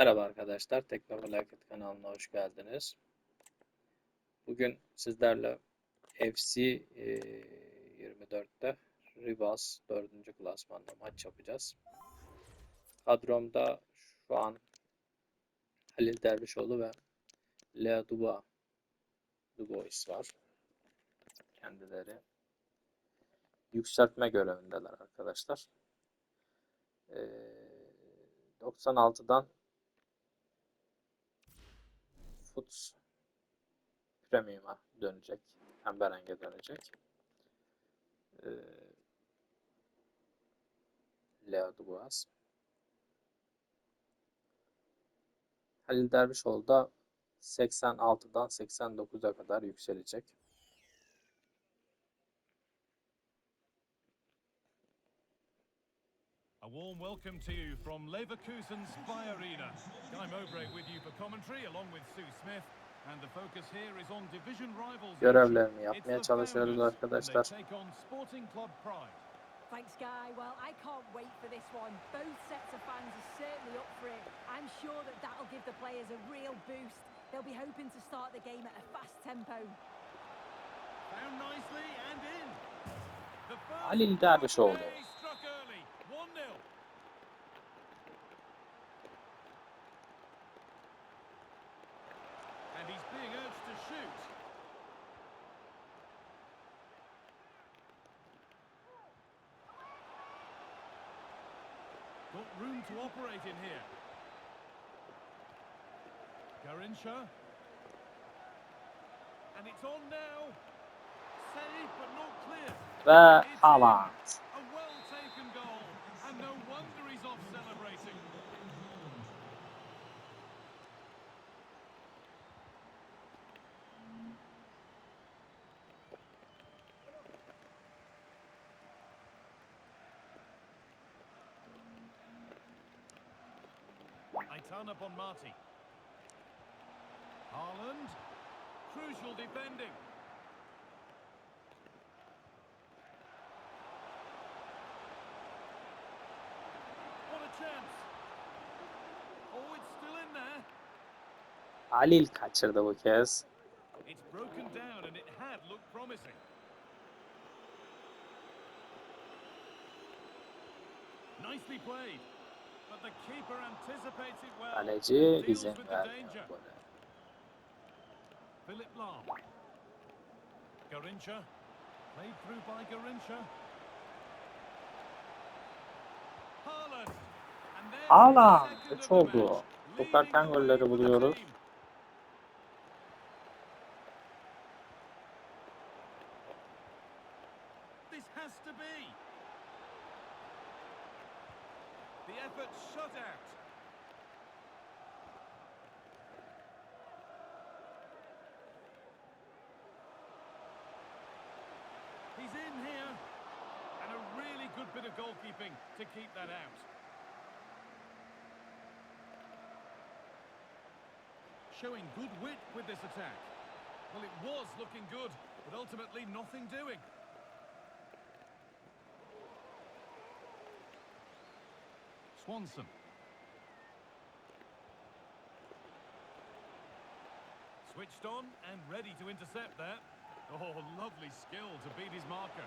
Merhaba arkadaşlar, Teknofelaket kanalına hoş geldiniz. Bugün sizlerle FC e, 24'te Rivas 4. klasmanda maç yapacağız. Kadromda şu an Halil Dervişoğlu ve Lea Duba Dubois var. Kendileri yükseltme görevindeler arkadaşlar. E, 96'dan Foot Premium'a dönecek. Embereng'e dönecek. Ee, Leo Dubois. Halil Dervişoğlu da 86'dan 89'a kadar yükselecek. Warm welcome to you from Leverkusen's Spy Arena. Guy Mowbray with you for commentary, along with Sue Smith. And the focus here is on division rivals. Görevlerini yapmaya the çalışıyoruz arkadaşlar. take on Sporting Club Pride. Thanks, Guy. Well, I can't wait for this one. Both sets of fans are certainly up for it. I'm sure that that'll give the players a real boost. They'll be hoping to start the game at a fast tempo. Found nicely and in. The first Halil Dervişoğlu. today struck early. 1-0. And he's being urged to shoot. Got room to operate in here. Garincha. And it's on now. Saved but not clear. Ve Haaland. A well taken goal. And no wonder he's off celebrating. I turn up on Marty. Haaland. Crucial defending. What a chance. Oh, it's still Oh, in there. Halil kaçırdı bu kez. It's broken down and it had looked promising. Nicely played. But the keeper anticipates it well. Kaleci izin vermiyor danger. Gole. Philip Lahm. Garincha. Played through by Garincha. Haaland. And there's his Haaland. second Üç of the oldu. match. Çok Leading erken the golleri way for the buluyoruz. team. This has to be. The effort shut out. He's in here. And a bit of goalkeeping to keep that out. Showing good wit with this attack. Well, it was looking good, but ultimately nothing doing. Swanson. Switched on and ready to intercept that. Oh, lovely skill to beat his marker.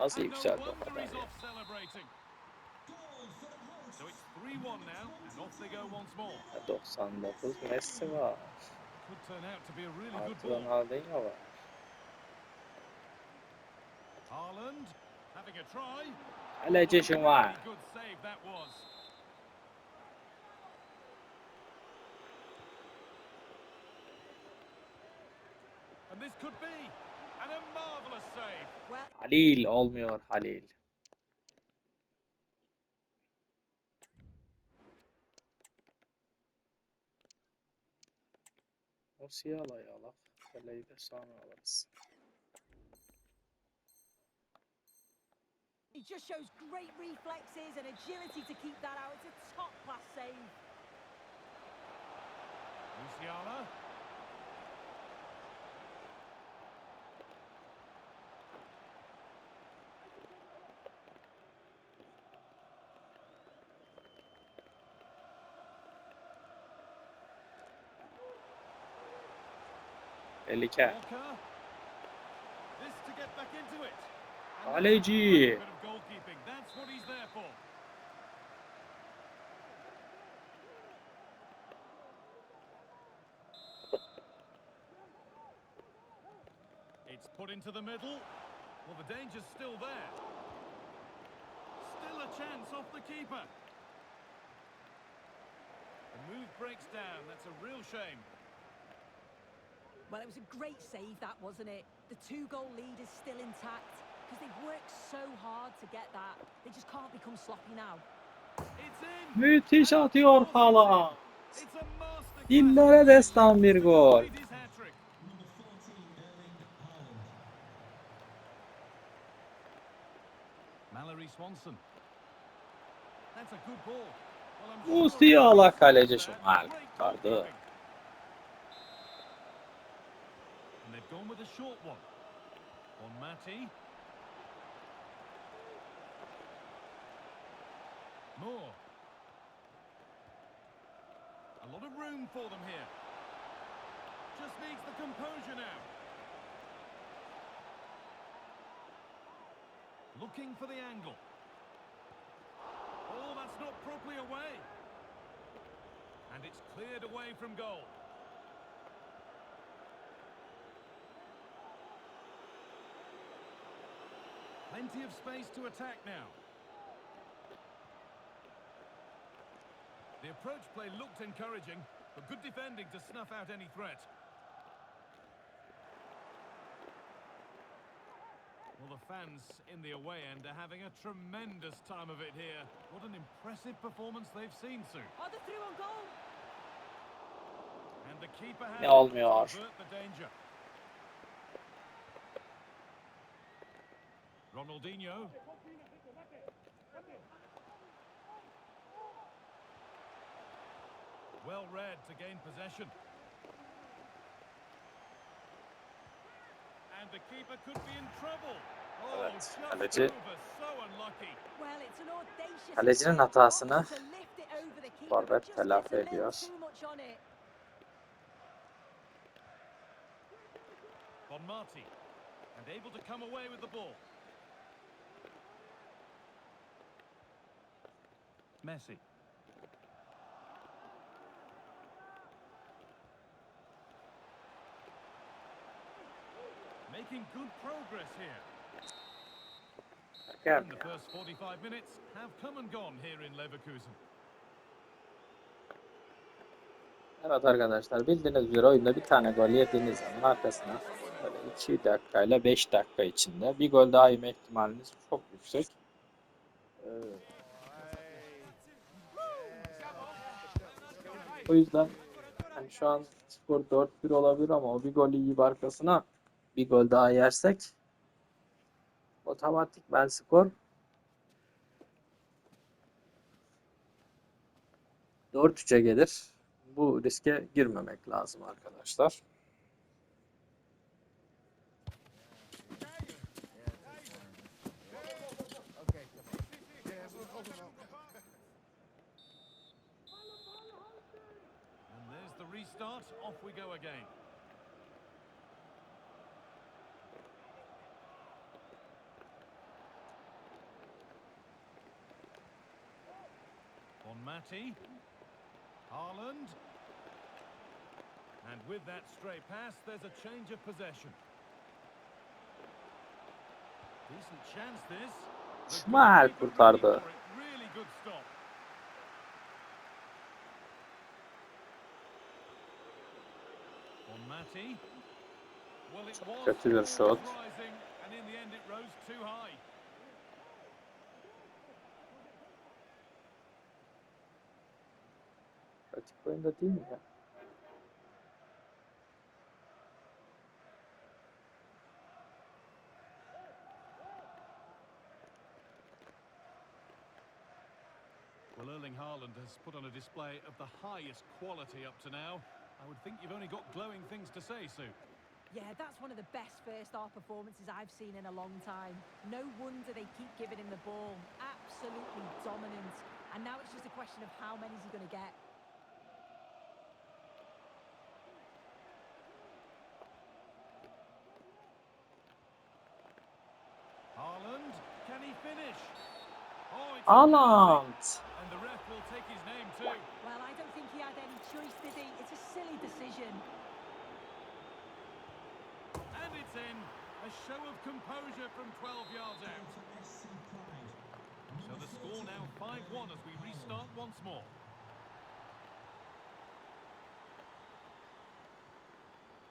Nasıl yükseldi o kadar ya? off celebrating. So it's 3-1 now, and off they go once more. 99 Messi var. Could turn out to be a really good Artı. Ronaldinho var. Having a try. Kaleci işin good save that was. And this could be. And a marvellous save. Well, Halil olmuyor Halil. Musiala'yı alak. Kaleyi de sonra alırız. He just shows great reflexes and agility to keep that out. It's a top class save. Musiala. Tehlike. Walker. This to get back into it. And Kaleci. a bit of goalkeeping. That's what he's there for. It's put into the middle. Well, the danger's still there. Still a chance off the keeper. The move breaks down. That's a real shame. Well, it was a great save, that wasn't it? The two goal lead is still intact because they've worked so hard to get that. They just can't become sloppy now. Müthiş atıyor Haaland. It's a masterclass. Dillere destan bir gol. Made his hat-trick. Mallory Swanson. They've gone with a short one. On Matty. Moore. A lot of room for them here. Just needs the composure now. Looking for the angle. Oh, that's not properly away. And it's cleared away from goal. Plenty of space to attack now. The approach play looked encouraging, but good defending to snuff out any threat. Well, the fans in the away end are having a tremendous time of it here. What an impressive performance they've seen, Sue. Oh, they're through on goal. And the keeper has Ne olmuyor? to the danger. Ronaldinho. Well read to gain possession. And the keeper could be in trouble. Oh, Evet, just kaleci- over, so unlucky. Well, it's an audacious Kalecinin attempt hatasını to lift it over the keeper, forvet but just gets telafi a little ediyor. too much on it. on Marty. And able to come away with the ball. Messi. Making good progress here. Gel And the first 45 minutes have come and gone here in Leverkusen. Evet arkadaşlar bildiğiniz üzere oyunda bir tane gol yediğiniz zaman arkasına böyle 2 dakika ile 5 dakika içinde bir gol daha yeme ihtimaliniz çok yüksek. O yüzden yani şu an skor 4-1 olabilir ama o bir golü yiyip arkasına bir gol daha yersek otomatik ben skor 4-3'e gelir. Bu riske girmemek lazım arkadaşlar. Restart. Off we go again. On Matty. Haaland. And with that stray pass, there's a change of possession. Decent chance this. Goalkeeper kurtardı. Spectacular shot. Kaç boyunda değil mi? Well, Erling Haaland has put on a display of the highest quality up to now. I would think you've only got glowing things to say, Sue. Yeah, that's one of the best first half performances I've seen in a long time. No wonder they keep giving him the ball. Absolutely dominant. And now it's just a question of how many is he going to get. Haaland, can he finish? Oh, Haaland. And the ref will take his name too. Well, I don't think he had any choice, did he? It's a silly decision. In. A show of composure from 12 yards out. So the score now 5-1 as we restart once more.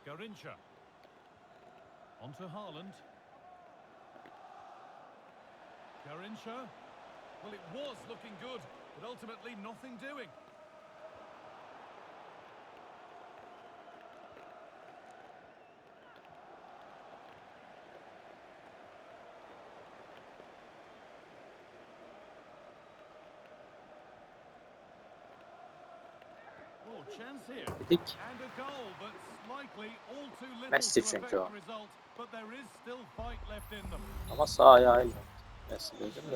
Garincha. On to Haaland. Garincha. Well, it was looking good, but ultimately nothing doing. Dedik. Messi çünkü o. Ama sağ ayağı Messi dedim de.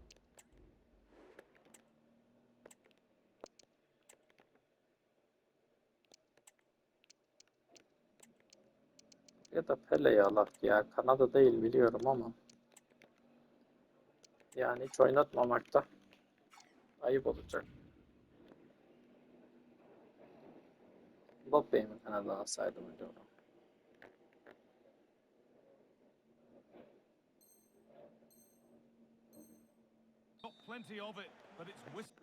Ya da Pele'yi alak ya. Kanada değil biliyorum ama. Yani hiç oynatmamakta ayıp olacak. Mbappe'yi mi Kanada alsaydım acaba? Plenty of it, but it's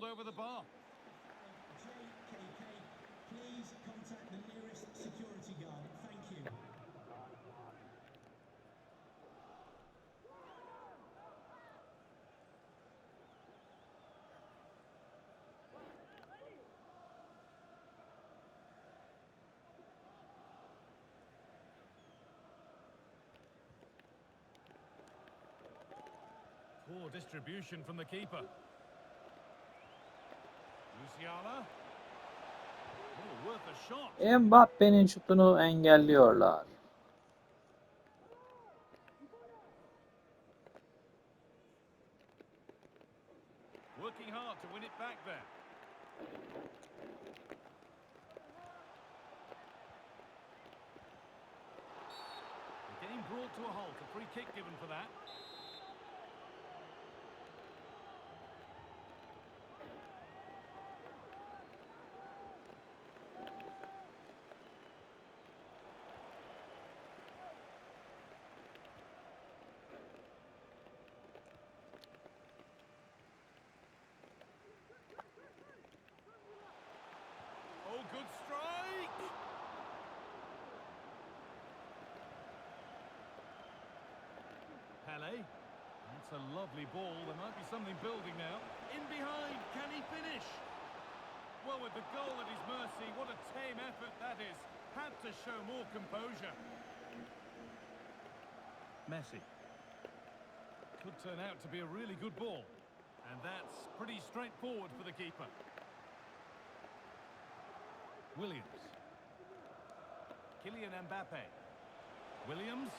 whist. Over the bar. Please contact the nearest security guard. Thank you. Poor distribution from the keeper. Mbappe'nin şutunu engelliyorlar. Game brought to a halt. A free kick given for that. Pele. That's a lovely ball. There might be something building now. In behind. Can he finish? Well, with the goal at his mercy, what a tame effort that is. Had to show more composure. Messi. Could turn out to be a really good ball. And that's pretty straightforward for the keeper. Williams. Kylian Mbappe. Williams.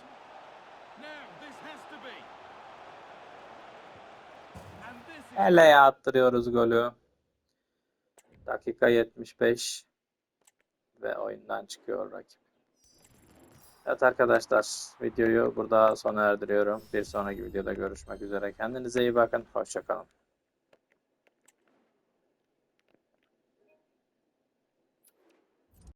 Pele'ye attırıyoruz golü. Dakika 75 ve oyundan çıkıyor rakip. Evet arkadaşlar videoyu burada sona erdiriyorum. Bir sonraki videoda görüşmek üzere. Kendinize iyi bakın. Hoşçakalın.